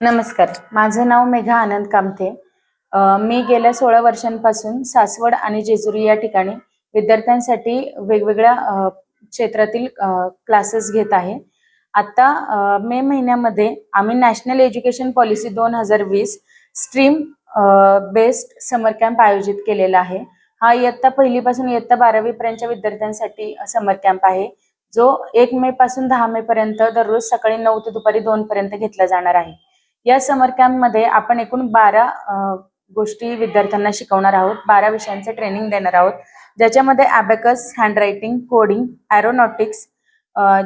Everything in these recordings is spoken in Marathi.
नमस्कार. माझं नाव मेघा आनंद कामथे मी गेल्या सोळा वर्षांपासून सासवड आणि जेजुरी या ठिकाणी विद्यार्थ्यांसाठी वेगवेगळ्या क्षेत्रातील क्लासेस घेत आहे. आता मे महिन्यामध्ये आम्ही नॅशनल एज्युकेशन पॉलिसी दोन हजार वीस स्ट्रीम बेस्ड समर कॅम्प आयोजित केलेला आहे. हा इयत्ता पहिलीपासून इयत्ता बारावी पर्यंतच्या विद्यार्थ्यांसाठी समर कॅम्प आहे. जो एक मे पासून दहा मे पर्यंत दररोज सकाळी नऊ ते दुपारी दोन पर्यंत घेतला जाणार आहे. या समर कॅम्पमध्ये आपण एकूण बारा गोष्टी विद्यार्थ्यांना शिकवणार आहोत. बारा विषयांचे ट्रेनिंग देणार आहोत. ज्याच्यामध्ये अबॅकस हँडरायटिंग कोडिंग ॲरोनॉटिक्स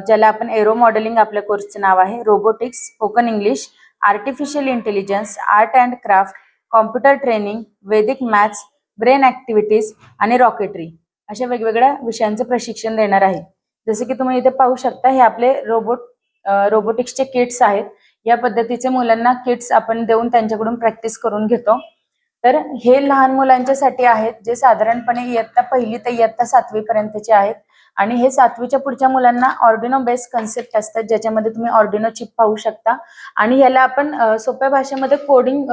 ज्याला आपण एरो मॉडेलिंग आपल्या कोर्सचं नाव आहे. Robotics spoken English artificial intelligence art and craft computer training Vedic maths brain activities आणि रॉकेटरी अशा वेगवेगळ्या विषयांचं प्रशिक्षण देणार आहे. जसे की तुम्ही इथे पाहू शकता हे आपले रोबोट रोबोटिक्सचे किट्स आहेत. या पद्धतीचे मुलांना किट्स आपण देऊन त्यांच्याकडून प्रॅक्टिस करून घेतो. तर हे लहान मुलांच्यासाठी आहेत जे साधारणपणे इयत्ता पहिली ते इयत्ता सातवी पर्यंतचे आहेत. आणि हे सातवीच्या पुढच्या मुलांना ऑर्डिनो बेस्ड कन्सेप्ट असतात ज्याच्यामध्ये तुम्ही ऑर्डिनो चिप पाहू शकता. आणि याला आपण सोप्या भाषेमध्ये कोडिंग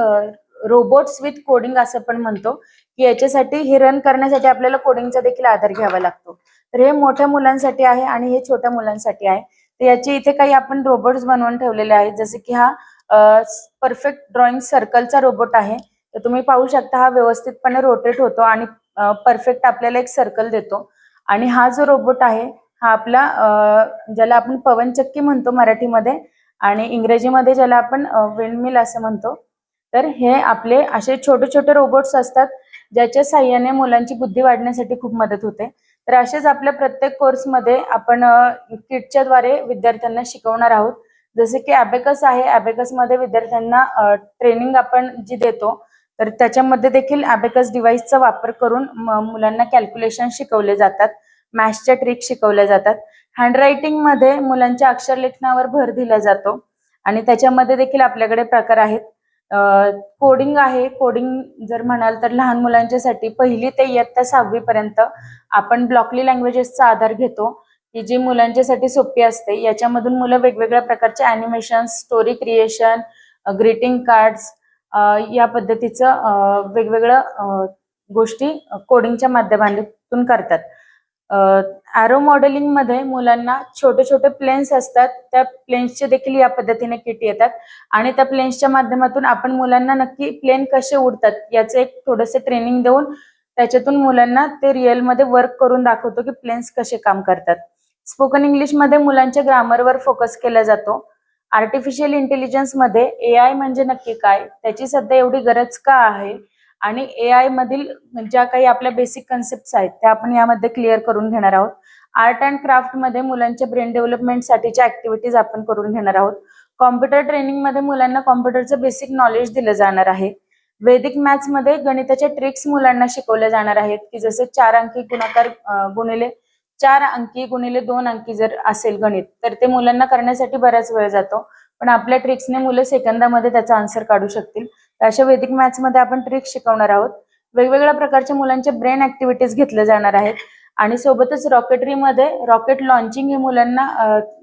रोबोट्स विथ कोडिंग असं पण म्हणतो की याच्यासाठी हे रन करण्यासाठी आपल्याला कोडिंगचा देखील आधार घ्यावा लागतो. तर हे मोठ्या मुलांसाठी आहे आणि हे छोट्या मुलांसाठी आहे. तर याची इथे काही आपण रोबोट्स बनवून ठेवलेले आहेत. जसे की हा परफेक्ट ड्रॉइंग सर्कलचा रोबोट आहे. तर तुम्ही पाहू शकता हा व्यवस्थितपणे रोटेट होतो आणि परफेक्ट आपल्याला एक सर्कल देतो. आणि हा जो रोबोट आहे हा आपला ज्याला आपण पवनचक्की म्हणतो मराठीमध्ये आणि इंग्रजीमध्ये ज्याला आपण विंडमिल असं म्हणतो. तर हे आपले असे छोटे छोटे रोबोट्स असतात. ज्याच्या साह्याने मुलांची बुद्धी वाढण्यासाठी खूप मदत होते. तर असेच आपल्या प्रत्येक कोर्समध्ये आपण किटच्या द्वारे विद्यार्थ्यांना शिकवणार आहोत. जसे की अॅबेकस आहे अॅबेकसमध्ये विद्यार्थ्यांना ट्रेनिंग आपण जी देतो तर त्याच्यामध्ये देखील अॅबेकस डिव्हाइसचा वापर करून मुलांना कॅल्क्युलेशन शिकवले जातात. मॅथ्सच्या ट्रिक शिकवल्या जातात. हँडरायटिंगमध्ये मुलांच्या अक्षर लेखनावर भर दिला जातो. आणि त्याच्यामध्ये देखील आपल्याकडे प्रकार आहेत. कोडिंग आहे. कोडिंग जर म्हणाल तर लहान मुलांच्यासाठी पहिली ते इयत्ता सहावी पर्यंत आपण ब्लॉकली लँग्वेजेसचा आधार घेतो की जी मुलांच्यासाठी सोपी असते. याच्यामधून मुलं वेगवेगळ्या प्रकारचे animation story creation greeting cards या पद्धतीचं वेगवेगळं गोष्टी कोडिंगच्या माध्यमातून करतात. ॲरो मॉडेलिंगमध्ये मुलांना छोटे छोटे प्लेन्स असतात. त्या प्लेन्सचे देखील या पद्धतीने किट येतात. आणि त्या प्लेन्सच्या माध्यमातून आपण मुलांना नक्की प्लेन कसे उडतात याचं एक थोडंसं ट्रेनिंग देऊन त्याच्यातून मुलांना ते रिअलमध्ये वर्क करून दाखवतो की प्लेन्स कसे काम करतात. स्पोकन इंग्लिशमध्ये मुलांच्या ग्रामरवर फोकस केला जातो. आर्टिफिशियल इंटेलिजन्समध्ये ए आय म्हणजे नक्की काय? त्याची सध्या एवढी गरज का आहे? आणि ए आय मधील ज्या काही आपल्या बेसिक कन्सेप्ट आहेत त्या आपण यामध्ये क्लिअर करून घेणार आहोत. आर्ट अँड क्राफ्टमध्ये मुलांच्या ब्रेन डेव्हलपमेंटसाठीच्या ऍक्टिव्हिटीज आपण करून घेणार आहोत. कॉम्प्युटर ट्रेनिंगमध्ये मुलांना कॉम्प्युटरचं बेसिक नॉलेज दिलं जाणार आहे. वेदिक मॅथ्समध्ये गणिताच्या ट्रिक्स मुलांना शिकवल्या जाणार आहेत की जसे चार अंकी गुणाकार गुणिले चार अंकी गुणिले दोन अंकी जर असेल गणित तर ते मुलांना करण्यासाठी बराच वेळ जातो. पण आपल्या ट्रिक्सने मुलं सेकंदामध्ये त्याचा आन्सर काढू शकतील. अशा वेदिक मॅथ्समध्ये आपण ट्रिक्स शिकवणार आहोत. वेगवेगळ्या प्रकारच्या मुलांच्या ब्रेन ऍक्टिव्हिटीज घेतल्या जाणार आहेत. आणि सोबतच रॉकेटरीमध्ये रॉकेट लॉन्चिंग हे मुलांना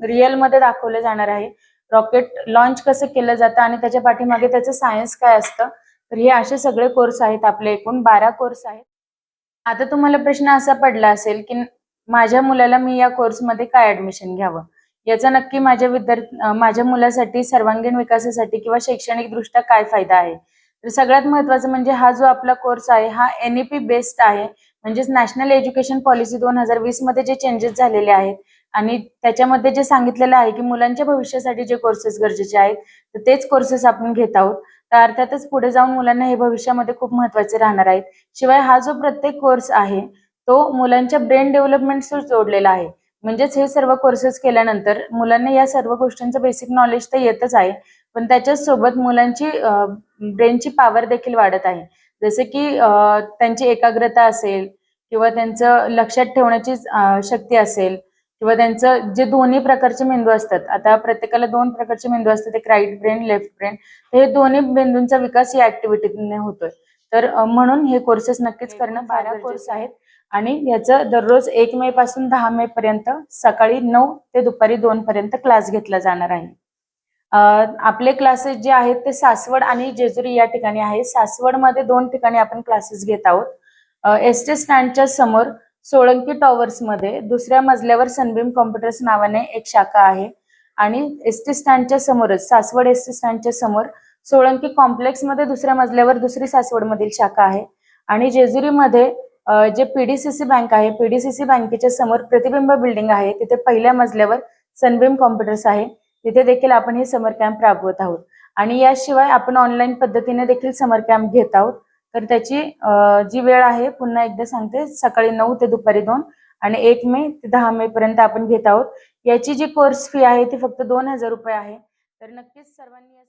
रिअलमध्ये दाखवलं जाणार आहे. रॉकेट लॉन्च कसं केलं जातं आणि त्याच्या पाठीमागे त्याचं सायन्स काय असतं? तर हे असे सगळे कोर्स आहेत आपले एकूण बारा कोर्स आहेत. आता तुम्हाला प्रश्न असा पडला असेल की माझ्या मुलाला मी या कोर्समध्ये काय ऍडमिशन घ्यावं? याचा नक्की माझ्या विद्यार्थी माझ्या मुलासाठी सर्वांगीण विकासासाठी किंवा शैक्षणिक दृष्ट्या काय फायदा आहे? तर सगळ्यात महत्वाचं म्हणजे हा जो आपला कोर्स आहे हा एनईपी बेस्ड आहे. म्हणजेच नॅशनल एज्युकेशन पॉलिसी दोन हजार वीसमध्ये जे चेंजेस झालेले आहेत आणि त्याच्यामध्ये जे सांगितलेलं आहे की मुलांच्या भविष्यासाठी जे कोर्सेस गरजेचे आहेत तर तेच कोर्सेस आपण घेत आहोत. तर अर्थातच पुढे जाऊन मुलांना हे भविष्यामध्ये खूप महत्त्वाचे राहणार आहेत. शिवाय हा जो प्रत्येक कोर्स आहे तो मुलांच्या ब्रेन डेव्हलपमेंट जोडलेला आहे. म्हणजेच हे सर्व कोर्सेस केल्यानंतर मुलांना या सर्व गोष्टींचं बेसिक नॉलेज तर येतच आहे. पण त्याच्याच सोबत मुलांची ब्रेनची पॉवर देखील वाढत आहे. जसे की त्यांची एकाग्रता असेल किंवा त्यांचं लक्षात ठेवण्याची शक्ती असेल किंवा त्यांचं जे दोन्ही प्रकारचे मेंदू असतात आता प्रत्येकाला दोन प्रकारचे मेंदू असतात एक राईट ब्रेन लेफ्ट ब्रेन हे दोन्ही मेंदूंचा विकास या ऍक्टिव्हिटीने होतोय. तर म्हणून हे कोर्सेस नक्कीच करणं बारा कोर्स आहेत आणि याचं दररोज एक मे पासून दहा मे पर्यंत सकाळी नऊ ते दुपारी दोन पर्यंत क्लास घेतला जाणार आहे. आपले क्लासेस जे आहेत ते सासवड आणि जेजुरी या ठिकाणी आहे. सासवडमध्ये दोन ठिकाणी आपण क्लासेस घेत आहोत. एस टी स्टँडच्या समोर सोळंकी टॉवर्समध्ये दुसऱ्या मजल्यावर सनबीम कॉम्प्युटर्स नावाने एक शाखा आहे. आणि एस टी स्टँडच्या समोरच सासवड एस टी स्टँडच्या समोर सोळंकी कॉम्प्लेक्समध्ये दुसऱ्या मजल्यावर दुसरी सासवड मधील शाखा आहे. आणि जेजुरीमध्ये जे पीडीसीसी बँक आहे पीडीसीसी बँकेच्या समोर प्रतिबिंब बिल्डिंग आहे. तिथे पहिल्या मजल्यावर सनबीम कॉम्प्युटर्स आहे. तिथे देखील आपण हे समर कॅम्प राबवत आहोत. आणि याशिवाय आपण ऑनलाईन पद्धतीने देखील समर कॅम्प घेत आहोत. तर त्याची जी वेळ आहे पुन्हा एकदा सांगते सकाळी नऊ ते दुपारी दोन आणि एक मे ते दहा मे पर्यंत आपण घेत आहोत. याची जी कोर्स फी आहे ती फक्त दोन हजार रुपये आहे. तर नक्कीच सर्वांनी या